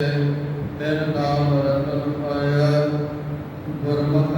ਤੇਰੇ ਨਾਮ ਰਤਨ ਪਾਇਆ ਗੁਰਮੁਖ